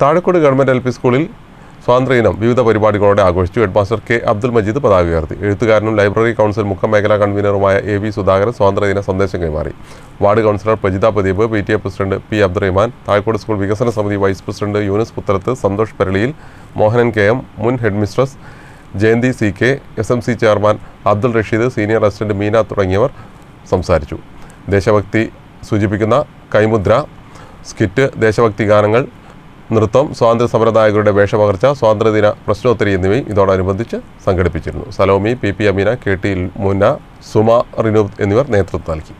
Thazhakode government L P സ്കൂളിൽ സ്വാതന്ത്ര്യദിനം വിവിധ പരിപാടികളോടെ ആഘോഷിച്ചു. ഹെഡ്മാസ്റ്റർ കെ അബ്ദുൽ മജീദ് പതാക ഉയർത്തി. എഴുത്തുകാരനും ലൈബ്രറി കൗൺസിൽ മുഖ്യ മേഖലാ കൺവീനറുമായ എ വി സുധാകരൻ സ്വാതന്ത്ര്യദിന സന്ദേശം കൈമാറി. Ward councillor Prajitha Pradeep P T A president P Abdurahman Thazhakode school വികസന സമിതി വൈസ് പ്രസിഡന്റ് യൂനിസ് പുത്തലത്ത് സന്തോഷ് പെരളിയിൽ മോഹനൻ കെ എം മുൻ headmistress Jayanthi C K S M C chairman Abdul Rasheed senior assistant Meena തുടങ്ങിയവർ സംസാരിച്ചു. ദേശഭക്തി സൂചിപ്പിക്കുന്ന കൈമുദ്ര സ്കിറ്റ് ദേശഭക്തി ഗാനങ്ങൾ നൃത്തം സ്വാതന്ത്ര്യ സമരനായകരുടെ വേഷപകർച്ച സ്വാതന്ത്ര്യദിന പ്രശ്നോത്തരി എന്നിവയും ഇതോടനുബന്ധിച്ച് സംഘടിപ്പിച്ചിരുന്നു. Salomi P P Ameena K T Munna Suma Rinoob എന്നിവർ നേതൃത്വം നൽകി.